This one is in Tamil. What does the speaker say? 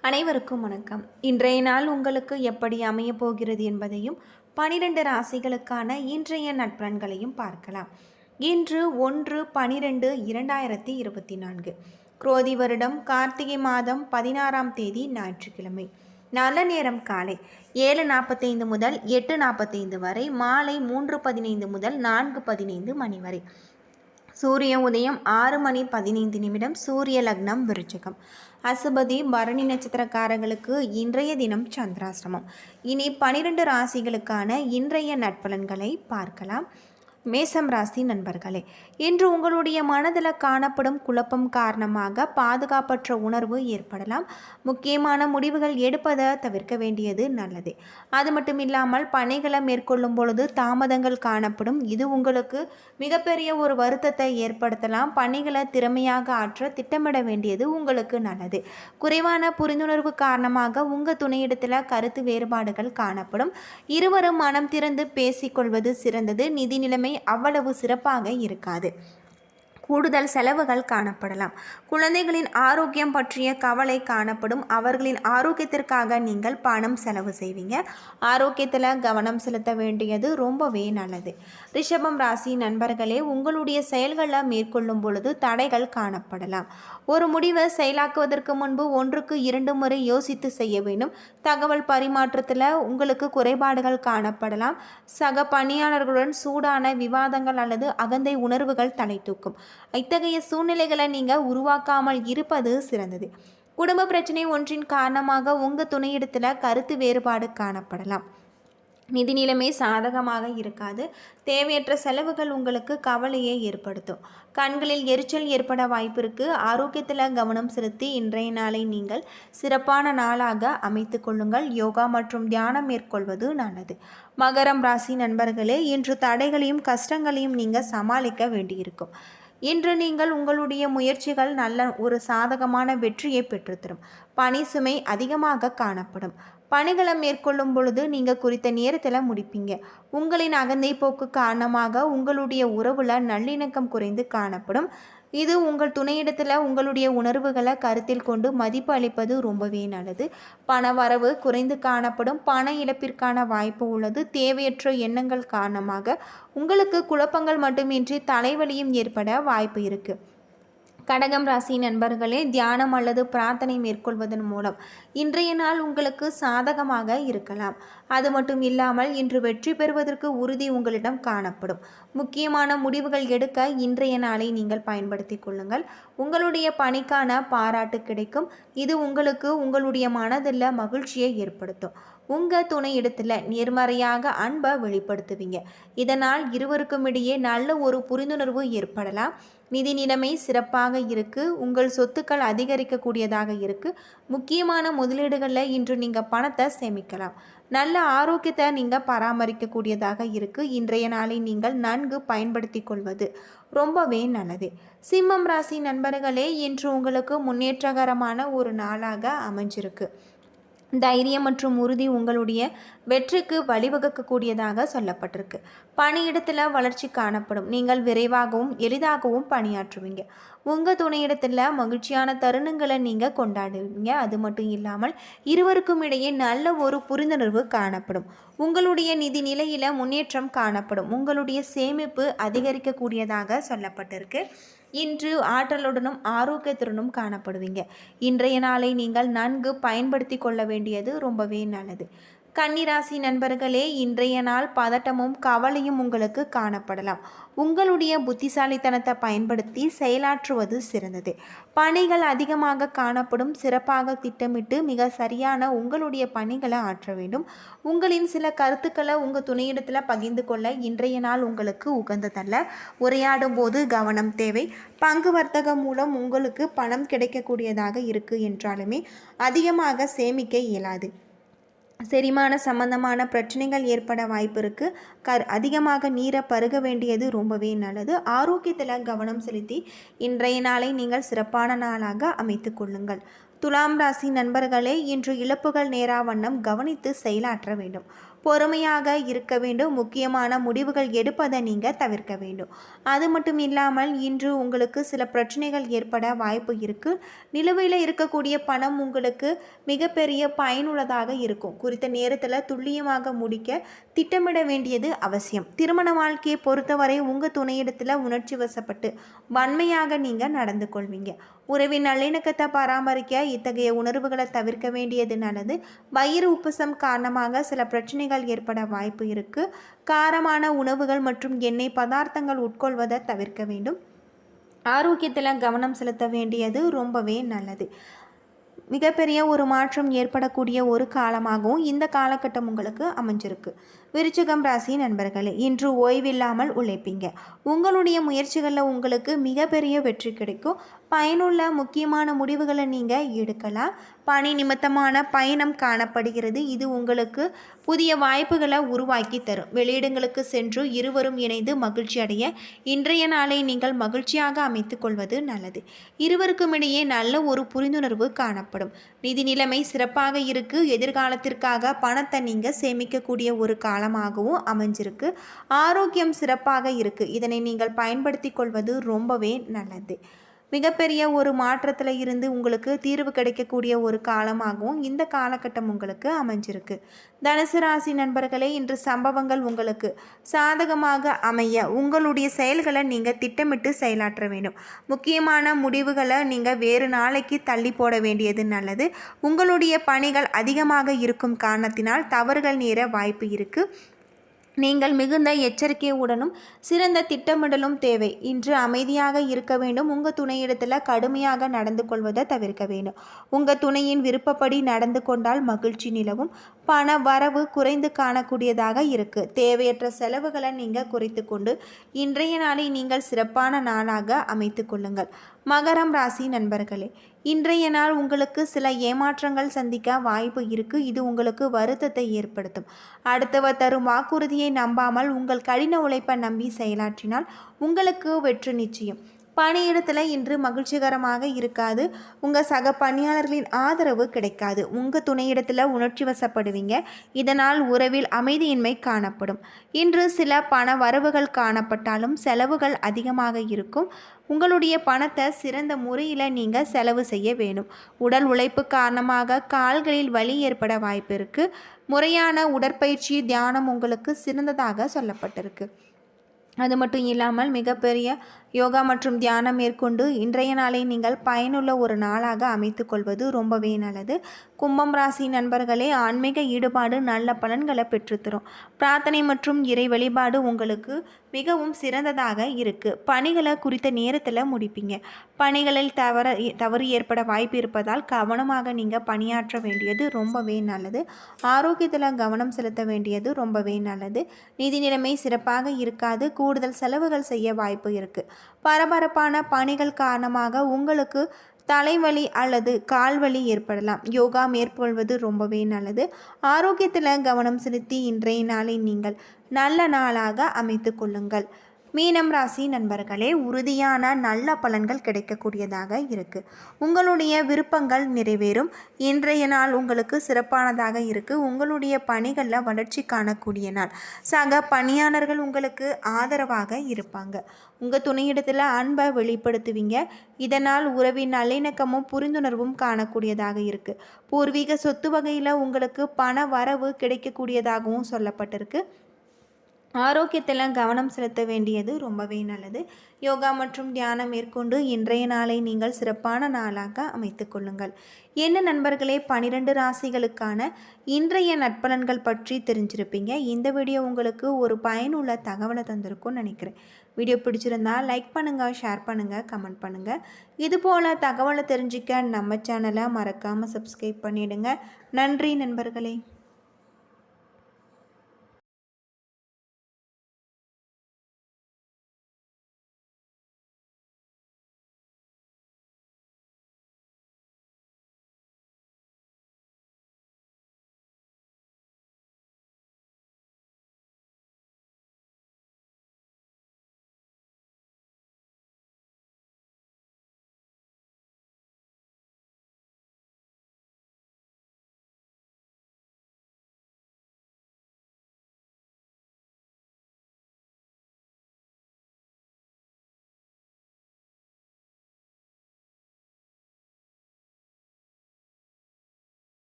அனைவருக்கும் வணக்கம். இன்றைய நாள் உங்களுக்கு எப்படி அமையப் போகிறது என்பதையும் பனிரெண்டு ராசிகளுக்கான இன்றைய நட்பன்களையும் பார்க்கலாம். இன்று ஒன்று பனிரெண்டு இரண்டாயிரத்தி இருபத்தி நான்கு. குரோதி வருடம் கார்த்திகை மாதம் பதினாறாம் தேதி ஞாயிற்றுக்கிழமை. நல்ல நேரம் காலை ஏழு நாற்பத்தைந்து முதல் எட்டு நாற்பத்தைந்து வரை மாலை மூன்று பதினைந்து முதல் நான்கு பதினைந்து மணி வரை. சூரிய உதயம் ஆறு மணி பதினைந்து நிமிடம் சூரிய லக்னம் விருச்சகம். அசுபதி பரணி நட்சத்திரக்காரர்களுக்கு இன்றைய தினம் சந்திராசிரமம் இனி பனிரெண்டு ராசிகளுக்கான இன்றைய நட்பலன்களை பார்க்கலாம். மேசம் ராசி நண்பர்களே இன்று உங்களுடைய மனதில் காணப்படும் குழப்பம் காரணமாக பாதுகாப்பற்ற உணர்வு ஏற்படலாம். முக்கியமான முடிவுகள் எடுப்பதை தவிர்க்க வேண்டியது நல்லது. அது மட்டும் இல்லாமல் பணிகளை மேற்கொள்ளும் பொழுது தாமதங்கள் காணப்படும். இது உங்களுக்கு மிகப்பெரிய ஒரு வருத்தத்தை ஏற்படுத்தலாம். பணிகளை திறமையாக ஆற்ற திட்டமிட வேண்டியது உங்களுக்கு நல்லது. குறைவான புரிந்துணர்வு காரணமாக உங்கள் துணையிடத்தில் கருத்து வேறுபாடுகள் காணப்படும். இருவரும் மனம் திறந்து பேசிக்கொள்வது சிறந்தது. நிதி நிலைமை அவ்வளவு சிறப்பாக இருக்காது. கூடுதல் செலவுகள் காணப்படலாம். குழந்தைகளின் ஆரோக்கியம் பற்றிய கவலை காணப்படும். அவர்களின் ஆரோக்கியத்திற்காக நீங்கள் பணம் செலவு செய்வீங்க. ஆரோக்கியத்தில் கவனம் செலுத்த வேண்டியது ரொம்பவே நல்லது. ரிஷபம் ராசி நண்பர்களே உங்களுடைய செயல்களை மேற்கொள்ளும் பொழுது தடைகள் காணப்படலாம். ஒரு முடிவை செயலாக்குவதற்கு முன்பு ஒன்றுக்கு இரண்டு முறை யோசித்து செய்ய வேண்டும். தகவல் பரிமாற்றத்தில் உங்களுக்கு குறைபாடுகள் காணப்படலாம். சக பணியாளர்களுடன் சூடான விவாதங்கள் அல்லது அகந்தை உணர்வுகள் தலை தூக்கும். இத்தகைய சூழ்நிலைகளை நீங்கள் உருவாக்காமல் இருப்பது சிறந்தது. குடும்ப பிரச்சனை ஒன்றின் காரணமாக உங்கள் துணையிடத்தில் கருத்து வேறுபாடு காணப்படலாம். நிதி நிலைமை சாதகமாக இருக்காது. தேவையற்ற செலவுகள் உங்களுக்கு கவலையை ஏற்படுத்தும். கண்களில் எரிச்சல் ஏற்பட வாய்ப்பிற்கு ஆரோக்கியத்தில் கவனம் செலுத்தி இன்றைய நாளை நீங்கள் சிறப்பான நாளாக அமைத்து கொள்ளுங்கள். யோகா மற்றும் தியானம் மேற்கொள்வது நல்லது. மகரம் ராசி நண்பர்களே இன்று தடைகளையும் கஷ்டங்களையும் நீங்கள் சமாளிக்க வேண்டியிருக்கும். இன்று நீங்கள் உங்களுடைய முயற்சிகள் நல்ல ஒரு சாதகமான வெற்றியை பெற்றுத்தரும். பணி சுமை அதிகமாக காணப்படும். பணிகளை மேற்கொள்ளும் பொழுது நீங்கள் குறித்த நேரத்தில் முடிப்பீங்க. உங்களின் அகந்தை போக்கு காரணமாக உங்களுடைய உறவில் நல்லிணக்கம் குறைந்து காணப்படும். இது உங்கள் துணையிடத்தில் உங்களுடைய உணர்வுகளை கருத்தில் கொண்டு மதிப்பு அளிப்பது ரொம்பவே நல்லது. பண வரவு குறைந்து காணப்படும் பண இழப்பிற்கான வாய்ப்பு உள்ளது. தேவையற்ற எண்ணங்கள் காரணமாக உங்களுக்கு குழப்பங்கள் மட்டுமின்றி தலைவலியும் ஏற்பட வாய்ப்பு இருக்குது கடகம் ராசி நண்பர்களே தியானம் அல்லது பிரார்த்தனை மேற்கொள்வதன் மூலம் இன்றைய நாள் உங்களுக்கு சாதகமாக இருக்கலாம். அது மட்டும் இல்லாமல் இன்று வெற்றி பெறுவதற்கு உறுதி உங்களிடம் காணப்படும். முக்கியமான முடிவுகள் எடுக்க இன்றைய நாளை நீங்கள் பயன்படுத்தி கொள்ளுங்கள். உங்களுடைய பணிக்கான பாராட்டு கிடைக்கும். இது உங்களுக்கு உங்களுடைய மனதில் மகிழ்ச்சியை ஏற்படுத்தும். உங்கள் துணை இடத்துல நேர்மறையாக அன்பை வெளிப்படுத்துவீங்க. இதனால் இருவருக்கும் இடையே நல்ல ஒரு புரிந்துணர்வு ஏற்படலாம். நிதி நிலைமை சிறப்பாக இருக்கு. உங்கள் சொத்துக்கள் அதிகரிக்கக்கூடியதாக இருக்குது முக்கியமான முதலீடுகளில் இன்று நீங்கள் பணத்தை சேமிக்கலாம். நல்ல ஆரோக்கியத்தை நீங்கள் பராமரிக்கக்கூடியதாக இருக்குது இன்றைய நாளை நீங்கள் நன்கு பயன்படுத்தி கொள்வது ரொம்பவே நல்லது. சிம்மம் ராசி நண்பர்களே இன்று உங்களுக்கு முன்னேற்றகரமான ஒரு நாளாக அமைஞ்சிருக்கு. தைரியம் மற்றும் உறுதி உங்களுடைய வெற்றிக்கு வழிவகுக்கக்கூடியதாக சொல்லப்பட்டிருக்கு. பணியிடத்தில் வளர்ச்சி காணப்படும். நீங்கள் விரைவாகவும் எளிதாகவும் பணியாற்றுவீங்க. உங்கள் துணையிடத்தில் மகிழ்ச்சியான தருணங்களை நீங்கள் கொண்டாடுவீங்க. அது மட்டும் இல்லாமல் இருவருக்கும் இடையே நல்ல ஒரு புரிந்துணர்வு காணப்படும். உங்களுடைய நிதி நிலையில் முன்னேற்றம் காணப்படும். உங்களுடைய சேமிப்பு அதிகரிக்கக்கூடியதாக சொல்லப்பட்டிருக்கு. இன்று ஆற்றலுடனும் ஆரோக்கியத்துடனும் காணப்படுவீங்க. இன்றைய நாளை நீங்கள் நன்கு பயன்படுத்தி கொள்ள வேண்டியது ரொம்பவே நல்லது. கன்னிராசி நண்பர்களே இன்றைய நாள் பதட்டமும் கவலையும் உங்களுக்கு காணப்படலாம். உங்களுடைய புத்திசாலித்தனத்தை பயன்படுத்தி செயலாற்றுவது சிறந்தது. பணிகள் அதிகமாக காணப்படும் சிறப்பாக திட்டமிட்டு மிக சரியான உங்களுடைய பணிகளை ஆற்ற வேண்டும். உங்களின் சில கருத்துக்களை உங்கள் துணையிடத்தில் பகிர்ந்து கொள்ள இன்றைய நாள் உங்களுக்கு உகந்ததல்ல. உரையாடும் போது கவனம் தேவை. பங்கு வர்த்தகம் மூலம் உங்களுக்கு பணம் கிடைக்கக்கூடியதாக இருக்குது என்றாலுமே அதிகமாக சேமிக்க இயலாது. செரிமான சம்பந்தமான பிரச்சனைகள் ஏற்பட வாய்ப்பு இருக்குது கர் அதிகமாக நீரை பருக வேண்டியது ரொம்பவே நல்லது. ஆரோக்கியத்தில் கவனம் செலுத்தி இன்றைய நாளை நீங்கள் சிறப்பான நாளாக அமைத்து கொள்ளுங்கள். துலாம் ராசி நண்பர்களே இன்று இழப்புகள் நேரா வண்ணம் கவனித்து செயலாற்ற வேண்டும். பொறுமையாக இருக்க வேண்டும். முக்கியமான முடிவுகள் எடுப்பதை நீங்கள் தவிர்க்க வேண்டும். அது மட்டும் இல்லாமல் இன்று உங்களுக்கு சில பிரச்சனைகள் ஏற்பட வாய்ப்பு இருக்குது நிலுவையில் இருக்கக்கூடிய பணம் உங்களுக்கு மிகப்பெரிய பயனுள்ளதாக இருக்கும். குறித்த நேரத்தில் துல்லியமாக முடிக்க திட்டமிட வேண்டியது அவசியம். திருமண வாழ்க்கையை பொறுத்தவரை உங்கள் துணையிடத்தில் உணர்ச்சி வசப்பட்டு வன்மையாக நீங்கள் நடந்து கொள்வீங்க. உறவின் நல்லிணக்கத்தை பராமரிக்க இத்தகைய உணர்வுகளை தவிர்க்க வேண்டியது நல்லது. வயிறு உப்புசம் காரணமாக சில பிரச்சனைகள் ஏற்பட வாய்ப்பு இருக்குது காரமான உணவுகள் மற்றும் எண்ணெய் பதார்த்தங்கள் உட்கொள்வதை தவிர்க்க வேண்டும். ஆரோக்கியத்தில் கவனம் செலுத்த வேண்டியது ரொம்பவே நல்லது. மிகப்பெரிய ஒரு மாற்றம் ஏற்படக்கூடிய ஒரு காலமாகவும் இந்த காலகட்டம் உங்களுக்கு அமைஞ்சிருக்கு. விருச்சிகம் ராசி நண்பர்களே இன்று ஓய்வில்லாமல் உழைப்பீங்க. உங்களுடைய முயற்சிகளில் உங்களுக்கு மிகப்பெரிய வெற்றி கிடைக்கும். பயனுள்ள முக்கியமான முடிவுகளை நீங்கள் எடுக்கலாம். பணி நிமித்தமான பயணம் காணப்படுகிறது. இது உங்களுக்கு புதிய வாய்ப்புகளை உருவாக்கி தரும். வெளியிடங்களுக்கு சென்று இருவரும் இணைந்து மகிழ்ச்சி அடைய இன்றைய நாளை நீங்கள் மகிழ்ச்சியாக அமைத்துக் கொள்வது நல்லது. இருவருக்கும் இடையே நல்ல ஒரு புரிந்துணர்வு காணப்படும். நிதி நிலைமை சிறப்பாக இருக்கு. எதிர்காலத்திற்காக பணத்தை நீங்கள் சேமிக்கக்கூடிய ஒரு காலமாகவும் அமைஞ்சிருக்கு. ஆரோக்கியம் சிறப்பாக இருக்குது இதனை நீங்கள் பயன்படுத்தி கொள்வது ரொம்பவே நல்லது. மிகப்பெரிய ஒரு மாற்றத்தில் இருந்து உங்களுக்கு தீர்வு கிடைக்கக்கூடிய ஒரு காலமாகவும் இந்த காலகட்டம் உங்களுக்கு அமைஞ்சிருக்கு. தனுசு ராசி நண்பர்களே இன்று சம்பவங்கள் உங்களுக்கு சாதகமாக அமைய உங்களுடைய செயல்களை நீங்கள் திட்டமிட்டு செயலாற்ற வேண்டும். முக்கியமான முடிவுகளை நீங்கள் வேறு நாளைக்கு தள்ளி போட வேண்டியது நல்லது. உங்களுடைய பணிகள் அதிகமாக இருக்கும் காரணத்தினால் தவறுகள் நேர வாய்ப்பு இருக்குது நீங்கள் மிகுந்த எச்சரிக்கையுடனும் சிறந்த திட்டமிடலும் தேவை. இன்று அமைதியாக இருக்க வேண்டும். உங்கள் துணையிடத்தில் கடுமையாக நடந்து கொள்வதை தவிர்க்க வேண்டும். உங்கள் துணையின் விருப்பப்படி நடந்து கொண்டால் மகிழ்ச்சி நிலவும். பண வரவு குறைந்து காணக்கூடியதாக இருக்குது தேவையற்ற செலவுகளை நீங்கள் குறைத்து கொண்டு இன்றைய நாளை நீங்கள் சிறப்பான நாளாக அமைத்து கொள்ளுங்கள். மகரம் ராசி நண்பர்களே இன்றைய நாள் உங்களுக்கு சில ஏமாற்றங்கள் சந்திக்க வாய்ப்பு இருக்குது இது உங்களுக்கு வருத்தத்தை ஏற்படுத்தும். அடுத்தவர் தரும் வாக்குறுதியை நம்பாமல் உங்கள் கடின உழைப்பை நம்பி செயலாற்றினால் உங்களுக்கு வெற்றி நிச்சயம். பணியிடத்தில் இன்று மகிழ்ச்சிகரமாக இருக்காது. உங்கள் சக பணியாளர்களின் ஆதரவு கிடைக்காது. உங்கள் துணையிடத்தில் உணர்ச்சி வசப்படுவீங்க. இதனால் உறவில் அமைதியின்மை காணப்படும். இன்று சில பண வரவுகள் காணப்பட்டாலும் செலவுகள் அதிகமாக இருக்கும். உங்களுடைய பணத்தை சிறந்த முறையில் நீங்கள் செலவு செய்ய வேணும் உடல் உழைப்பு காரணமாக கால்களில் வலி ஏற்பட வாய்ப்பு இருக்குது முறையான உடற்பயிற்சி தியானம் உங்களுக்கு சிறந்ததாக சொல்லப்பட்டிருக்கு. அது மட்டும் இல்லாமல் மிகப்பெரிய யோகா மற்றும் தியானம் மேற்கொண்டு இன்றைய நாளை நீங்கள் பயனுள்ள ஒரு நாளாக அமைத்து கொள்வது ரொம்பவே நல்லது. கும்பம் ராசி நண்பர்களே ஆன்மீக ஈடுபாடு நல்ல பலன்களை பெற்றுத்தரும். பிரார்த்தனை மற்றும் இறை வழிபாடு உங்களுக்கு மிகவும் சிறந்ததாக இருக்குது பணிகளை குறித்த நேரத்தில் முடிப்பீங்க. பணிகளில் தவற தவறு ஏற்பட வாய்ப்பு இருப்பதால் கவனமாக நீங்கள் பணியாற்ற வேண்டியது ரொம்பவே நல்லது. ஆரோக்கியத்தில் கவனம் செலுத்த வேண்டியது ரொம்பவே நல்லது. நிதி நிலைமை சிறப்பாக இருக்காது. கூடுதல் செலவுகள் செய்ய வாய்ப்பு இருக்குது பரபரப்பான பணிகள் காரணமாக உங்களுக்கு தலைவலி அல்லது கால்வலி ஏற்படலாம். யோகா மேற்கொள்வது ரொம்பவே நல்லது. ஆரோக்கியத்தில் கவனம் செலுத்தி இன்றைய நாளை நீங்கள் நல்ல நாளாக அமைத்து கொள்ளுங்கள். மீனம் ராசி நண்பர்களே உறுதியான நல்ல பலன்கள் கிடைக்கக்கூடியதாக இருக்குது உங்களுடைய விருப்பங்கள் நிறைவேறும். இன்றைய நாள் உங்களுக்கு சிறப்பானதாக இருக்குது உங்களுடைய பணிகளில் வளர்ச்சி காணக்கூடிய நாள். சக பணியாளர்கள் உங்களுக்கு ஆதரவாக இருப்பாங்க. உங்கள் துணையிடத்தில் அன்பை வெளிப்படுத்துவீங்க. இதனால் உறவின் நல்லிணக்கமும் புரிந்துணர்வும் காணக்கூடியதாக இருக்குது பூர்வீக சொத்து வகையில் உங்களுக்கு பண வரவு கிடைக்கக்கூடியதாகவும் சொல்லப்பட்டிருக்கு. ஆரோக்கியத்தில் கவனம் செலுத்த வேண்டியது ரொம்பவே நல்லது. யோகா மற்றும் தியானம் மேற்கொண்டு இன்றைய நாளை நீங்கள் சிறப்பான நாளாக அமைத்து கொள்ளுங்கள். என்ன நண்பர்களே பனிரெண்டு ராசிகளுக்கான இன்றைய நட்பலன்கள் பற்றி தெரிஞ்சிருப்பீங்க. இந்த வீடியோ உங்களுக்கு ஒரு பயனுள்ள தகவலை தந்திருக்கும்னு நினைக்கிறேன். வீடியோ பிடிச்சிருந்தா லைக் பண்ணுங்கள் ஷேர் பண்ணுங்கள் கமெண்ட் பண்ணுங்கள் இதுபோல் தகவலை தெரிஞ்சிக்க நம்ம சேனலை மறக்காமல் சப்ஸ்கிரைப் பண்ணிவிடுங்க நன்றி நண்பர்களே.